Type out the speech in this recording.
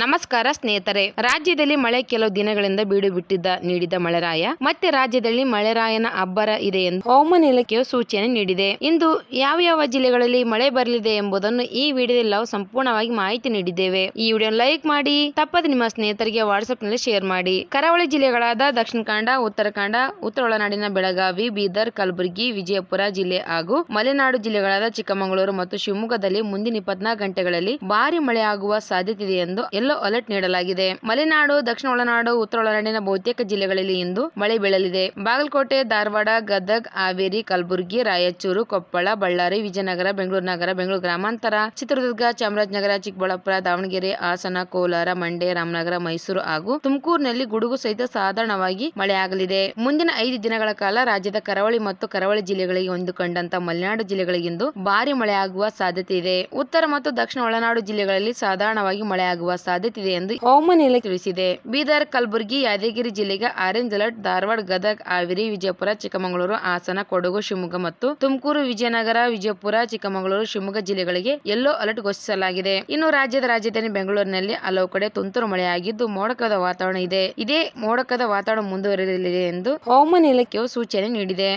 ನಮಸ್ಕಾರ ಸ್ನೇಹಿತರೆ. ರಾಜ್ಯದಲ್ಲಿ ಮಳೆ ಕೆಲವು ದಿನಗಳಿಂದ ಬೀಡು ಬಿಟ್ಟಿದ್ದ ನೀಡಿದ ಮಳೆರಾಯ, ಮತ್ತೆ ರಾಜ್ಯದಲ್ಲಿ ಮಳೆರಾಯನ ಅಬ್ಬರ ಇದೆ ಎಂದು ಹವಾಮಾನ ಇಲಾಖೆಯು ಸೂಚನೆ ನೀಡಿದೆ. ಇಂದು ಯಾವ ಯಾವ ಜಿಲ್ಲೆಗಳಲ್ಲಿ ಮಳೆ ಬರಲಿದೆ ಎಂಬುದನ್ನು ಈ ವಿಡಿಯೋದಲ್ಲಿ ನಾವು ಸಂಪೂರ್ಣವಾಗಿ ಮಾಹಿತಿ ನೀಡಿದ್ದೇವೆ. ಈ ವಿಡಿಯೋ ಲೈಕ್ ಮಾಡಿ, ತಪ್ಪದೆ ನಿಮ್ಮ ಸ್ನೇಹಿತರಿಗೆ ವಾಟ್ಸ್ಆಪ್ನಲ್ಲಿ ಶೇರ್ ಮಾಡಿ. ಕರಾವಳಿ ಜಿಲ್ಲೆಗಳಾದ ದಕ್ಷಿಣ ಕನ್ನಡ, ಉತ್ತರ ಕನ್ನಡ, ಉತ್ತರ ಒಳನಾಡಿನ ಬೆಳಗಾವಿ, ಬೀದರ್, ಕಲಬುರಗಿ, ವಿಜಯಪುರ ಜಿಲ್ಲೆ ಹಾಗೂ ಮಲೆನಾಡು ಜಿಲ್ಲೆಗಳಾದ ಚಿಕ್ಕಮಗಳೂರು ಮತ್ತು ಶಿವಮೊಗ್ಗದಲ್ಲಿ ಮುಂದಿನ ಇಪ್ಪತ್ನಾಲ್ಕು ಗಂಟೆಗಳಲ್ಲಿ ಭಾರಿ ಮಳೆ ಆಗುವ ಸಾಧ್ಯತೆ ಇದೆ ಎಂದು ಯೆಲ್ಲೋ ಅಲರ್ಟ್ ನೀಡಲಾಗಿದೆ. ಮಲೆನಾಡು, ದಕ್ಷಿಣ ಒಳನಾಡು, ಉತ್ತರ ಒಳನಾಡಿನ ಬಹುತೇಕ ಜಿಲ್ಲೆಗಳಲ್ಲಿ ಇಂದು ಮಳೆ ಬೀಳಲಿದೆ. ಬಾಗಲಕೋಟೆ, ಧಾರವಾಡ, ಗದಗ್, ಹಾವೇರಿ, ಕಲಬುರಗಿ, ರಾಯಚೂರು, ಕೊಪ್ಪಳ, ಬಳ್ಳಾರಿ, ವಿಜಯನಗರ, ಬೆಂಗಳೂರು ನಗರ, ಬೆಂಗಳೂರು ಗ್ರಾಮಾಂತರ, ಚಿತ್ರದುರ್ಗ, ಚಾಮರಾಜನಗರ, ಚಿಕ್ಕಬಳ್ಳಾಪುರ, ದಾವಣಗೆರೆ, ಹಾಸನ, ಕೋಲಾರ, ಮಂಡ್ಯ, ರಾಮನಗರ, ಮೈಸೂರು ಹಾಗೂ ತುಮಕೂರಿನಲ್ಲಿ ಗುಡುಗು ಸಹಿತ ಸಾಧಾರಣವಾಗಿ ಮಳೆಯಾಗಲಿದೆ ಮುಂದಿನ ಐದು ದಿನಗಳ ಕಾಲ ರಾಜ್ಯದ ಕರಾವಳಿ ಮತ್ತು ಕರಾವಳಿ ಜಿಲ್ಲೆಗಳಿಗೆ ಹೊಂದಿಕೊಂಡಂತ ಮಲೆನಾಡು ಜಿಲ್ಲೆಗಳಿಗಿಂದು ಭಾರಿ ಮಳೆಯಾಗುವ ಸಾಧ್ಯತೆ ಇದೆ. ಉತ್ತರ ಮತ್ತು ದಕ್ಷಿಣ ಒಳನಾಡು ಜಿಲ್ಲೆಗಳಲ್ಲಿ ಸಾಧಾರಣವಾಗಿ ಮಳೆಯಾಗುವ ಸಾಧ್ಯತೆ ಇದೆ ಎಂದು ಹವಾಮಾನ ಇಲಾಖೆ ತಿಳಿಸಿದೆ. ಬೀದರ್ ಕಲಬುರಗಿ ಯಾದಗಿರಿ ಜಿಲ್ಲೆಗೆ ಆರೆಂಜ್ ಅಲರ್ಟ್ ಧಾರವಾಡ ಗದಗ್ ಹಾವೇರಿ ವಿಜಯಪುರ ಚಿಕ್ಕಮಗಳೂರು ಹಾಸನ ಕೊಡಗು ಶಿವಮೊಗ್ಗ ಮತ್ತು ತುಮಕೂರು ವಿಜಯನಗರ ವಿಜಯಪುರ ಚಿಕ್ಕಮಗಳೂರು ಶಿವಮೊಗ್ಗ ಜಿಲ್ಲೆಗಳಿಗೆ ಯೆಲ್ಲೋ ಅಲರ್ಟ್ ಘೋಷಿಸಲಾಗಿದೆ. ಇನ್ನು ರಾಜ್ಯದ ರಾಜಧಾನಿ ಬೆಂಗಳೂರಿನಲ್ಲಿ ಹಲವು ಕಡೆ ತುಂತುರು ಮಳೆಯಾಗಿದ್ದು ಮೋಡಕದ ವಾತಾವರಣ ಇದೆ. ಇದೇ ಮೋಡಕದ ವಾತಾವರಣ ಮುಂದುವರೆಯಲಿದೆ ಎಂದು ಹವಾಮಾನ ಇಲಾಖೆಯು ಸೂಚನೆ ನೀಡಿದೆ.